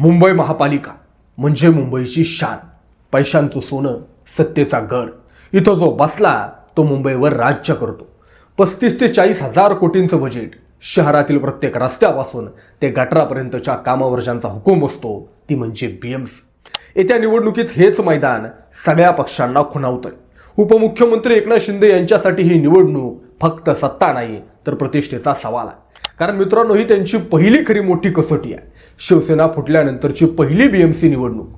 मुंबई महापालिका म्हणजे मुंबईची शान. पैशांचं सोनं सत्तेचा गड. इथं जो बसला तो मुंबईवर राज्य करतो. पस्तीस ते चाळीस हजार कोटींचं बजेट शहरातील प्रत्येक रस्त्यापासून ते गटारापर्यंतच्या कामावर ज्यांचा हुकूम असतो ती म्हणजे बी एम्स येत्या निवडणुकीत हेच मैदान सगळ्या पक्षांना खुणावतंय. उपमुख्यमंत्री एकनाथ शिंदे यांच्यासाठी ही निवडणूक फक्त सत्ता नाही तर प्रतिष्ठेचा सवाल आहे. कारण मित्रांनो ही त्यांची पहिली खरी मोठी कसोटी आहे. शिवसेना फुटल्यानंतरची पहिली बीएमसी निवडणूक.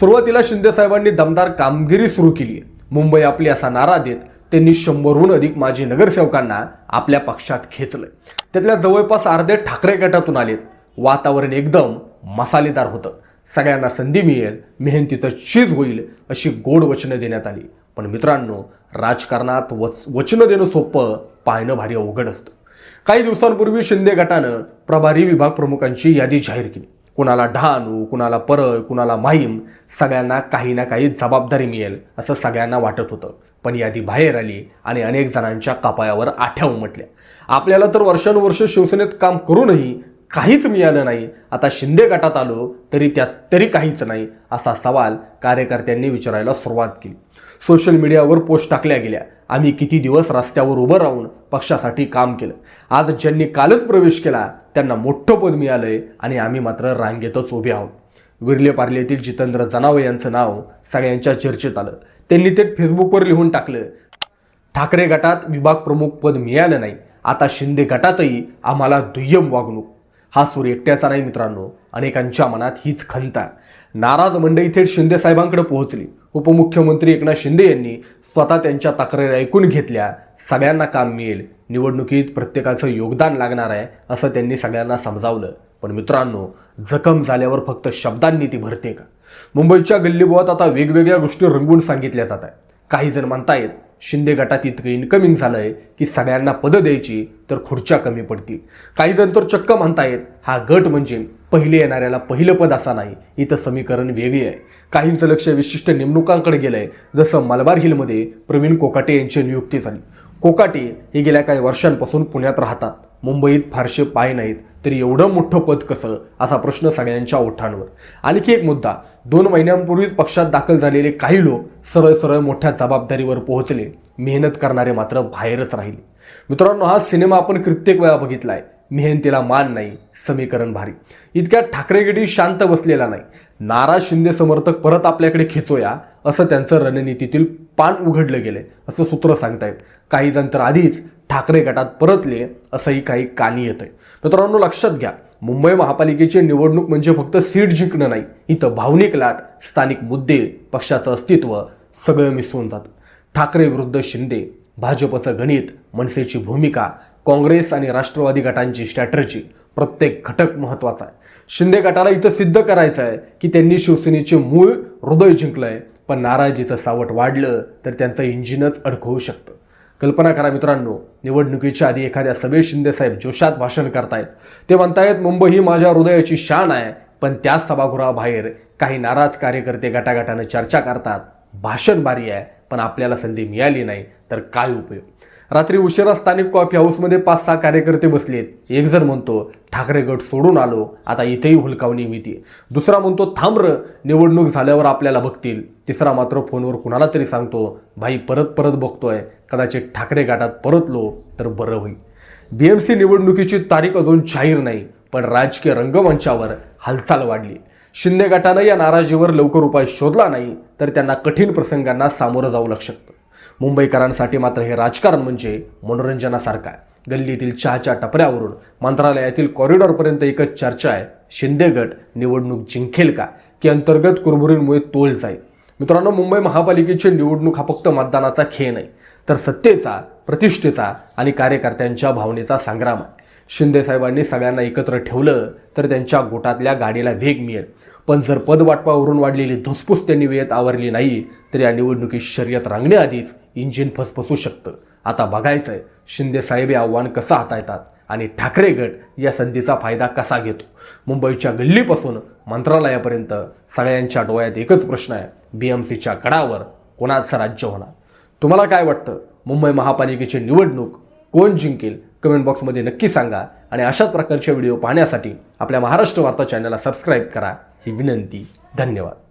सुरुवातीला शिंदे साहेबांनी दमदार कामगिरी सुरू केली आहे. मुंबई आपली असा नारा देत त्यांनी शंभरहून अधिक माजी नगरसेवकांना आपल्या पक्षात खेचलं त्यातल्या जवळपास अर्धे ठाकरे गटातून आलेत. वातावरण एकदम मसालेदार होतं. सगळ्यांना संधी मिळेल मेहनतीचं चीज होईल अशी गोड वचनं देण्यात आली. पण मित्रांनो राजकारणात वच वचनं देणं सोपं पाहणं भारी अवघड असतं. काही दिवसांपूर्वी शिंदे गटानं प्रभारी विभाग प्रमुखांची यादी जाहीर केली. कुणाला डहाणू कुणाला परळ कुणाला माहीम सगळ्यांना काही ना काही जबाबदारी मिळेल असं सगळ्यांना वाटत होतं. पण यादी बाहेर आली आणि अनेक जणांच्या कपायावर आठ्या उमटल्या. आपल्याला तर वर्षानुवर्ष शिवसेनेत काम करूनही काहीच मिळालं नाही. आता शिंदे गटात आलो तरी त्यात तरी काहीच नाही असा सवाल कार्यकर्त्यांनी विचारायला सुरुवात केली. सोशल मीडियावर पोस्ट टाकल्या गेल्या. आम्ही किती दिवस रस्त्यावर उभं राहून पक्षासाठी काम केलं. आज ज्यांनी कालच प्रवेश केला त्यांना मोठं पद मिळालंय आणि आम्ही मात्र रांगेतच उभे आहोत. विरले पार्लेतील जितेंद्र जनावे यांचं नाव सगळ्यांच्या चर्चेत आलं. त्यांनी ते फेसबुकवर लिहून टाकलं. ठाकरे गटात विभाग प्रमुख पद मिळालं नाही. आता शिंदे गटातही आम्हाला दुय्यम वागणूक. हा सूर एकट्याचा नाही मित्रांनो. अनेकांच्या मनात हीच खंत नाराज मंडई थेट शिंदे साहेबांकडे पोहोचली. उपमुख्यमंत्री एकनाथ शिंदे यांनी स्वतः त्यांच्या तक्रारी ऐकून घेतल्या. सगळ्यांना काम मिळेल. निवडणुकीत प्रत्येकाचं योगदान लागणार आहे असं त्यांनी सगळ्यांना समजावलं. पण मित्रांनो जखम झाल्यावर फक्त शब्दांनी ती भरते का? मुंबईच्या गल्लीबोळात आता वेगवेगळ्या गोष्टी रंगवून सांगितल्या जात आहेत. काही जण म्हणतायत शिंदे गटात इतकं इन्कमिंग झालंय की सगळ्यांना पदं द्यायची तर खुर्च्या कमी पडतील. काही जण तर चक्क म्हणतायत हा गट म्हणजे पहिले येणाऱ्याला पहिलं पद असा नाही. इथं समीकरण वेगळी आहे. काहींचं लक्ष विशिष्ट नेमणुकांकडे गेलंय. जसं मलबार हिलमध्ये प्रवीण कोकाटे यांची नियुक्ती झाली कोकाटे हे गेल्या काही वर्षांपासून पुण्यात राहतात. मुंबईत फारसे पाय नाहीत. तरी एवढं मोठं पद कसं? असा प्रश्न सगळ्यांच्या ओठांवर. आणखी एक मुद्दा. दोन महिन्यांपूर्वीच पक्षात दाखल झालेले काही लोक सरळ सरळ मोठ्या जबाबदारीवर पोहोचले. मेहनत करणारे मात्र बाहेरच राहिले. मित्रांनो हा सिनेमा आपण कित्येक वेळा बघितला आहे मेहनतीला मान नाही समीकरण भारी. इतक्या ठाकरेगिरी शांत बसलेला नाही. नाराज शिंदे समर्थक परत आपल्याकडे खेचोया असं त्यांचं रणनीतीतील पान उघडलं गेले असं सूत्र सांगतायत. काही जण तर आधीच ठाकरे गटात परतले असंही काही कानी येतंय. मित्रांनो लक्षात घ्या. मुंबई महापालिकेची निवडणूक म्हणजे फक्त सीट जिंकणं नाही इथं भावनिक लाट स्थानिक मुद्दे पक्षाचं अस्तित्व सगळं मिसळून जातं. ठाकरे विरुद्ध शिंदे भाजपचं गणित मनसेची भूमिका काँग्रेस आणि राष्ट्रवादी गटांची स्ट्रॅटर्जी प्रत्येक घटक महत्त्वाचा आहे. शिंदे गटाला इथं सिद्ध करायचं आहे की त्यांनी शिवसेनेचे मूळ हृदय जिंकलंय पण नाराजीचं सावट वाढलं तर त्यांचं इंजिनच अडकवू शकतं. कल्पना करा मित्रांनो निवडणुकीच्या आधी एखाद्या सभेत शिंदेसाहेब जोशात भाषण करतायत. ते म्हणतायत मुंबई ही माझ्या हृदयाची शान आहे पण त्याच सभागृहाबाहेर काही नाराज कार्यकर्ते गटागटानं चर्चा करतात. भाषण भारी आहे पण आपल्याला संधी मिळाली नाही. तर काय उपयोग? रात्री उशिरा स्थानिक कॉफी हाऊसमध्ये पाच सहा कार्यकर्ते बसलेत एक जण म्हणतो ठाकरे गट सोडून आलो आता इथेही हुलकावणी मिळते दुसरा म्हणतो थांबर निवडणूक झाल्यावर आपल्याला बघतील. तिसरा मात्र फोनवर कुणाला तरी सांगतो भाई परत परत बघतोय. कदाचित ठाकरे गटात परतलो तर बरं होईल. बीएमसी निवडणुकीची तारीख अजून जाहीर नाही पण राजकीय रंगमंचावर हालचाल वाढली. शिंदे गटानं या नाराजीवर लवकर उपाय शोधला नाही तर त्यांना कठीण प्रसंगांना सामोरं जाऊ लागू शकतं. मुंबईकरांसाठी मात्र हे राजकारण म्हणजे मनोरंजनासारखं आहे. गल्लीतील चहाच्या टपऱ्यावरून मंत्रालयातील कॉरिडॉरपर्यंत एकच चर्चा आहे. शिंदे गट निवडणूक जिंकेल का? की अंतर्गत कुरबुरींमुळे तोल जाईल? मित्रांनो मुंबई महापालिकेची निवडणूक हा फक्त मतदानाचा खेळ नाही तर सत्तेचा प्रतिष्ठेचा आणि कार्यकर्त्यांच्या भावनेचा संग्राम आहे. शिंदे साहेबांनी सगळ्यांना एकत्र ठेवलं तर त्यांच्या गोटातल्या गाडीला वेग मिळेल. पण जर पदवाटपावरून वाढलेली धुसफूस त्यांनी वेळेत आवरली नाही तर या निवडणुकीत शर्यत रांगण्याआधीच इंजिन फसफसू शकतं. आता बघायचंय शिंदे साहेब हे आव्हान कसं हाताळतात आणि ठाकरे गट या संधीचा फायदा कसा घेतो? मुंबईच्या गल्लीपासून मंत्रालयापर्यंत सगळ्यांच्या डोळ्यात एकच प्रश्न आहे. बी एम सीच्या गडावर कोणाचं राज्य होणार? तुम्हाला काय वाटतं? मुंबई महापालिकेची निवडणूक कोण जिंकेल? कमेंट बॉक्समध्ये नक्की सांगा आणि अशाच प्रकारचे व्हिडिओ पाहण्यासाठी आपल्या महाराष्ट्र वार्ता चॅनलला सबस्क्राईब करा. ही विनंती. धन्यवाद.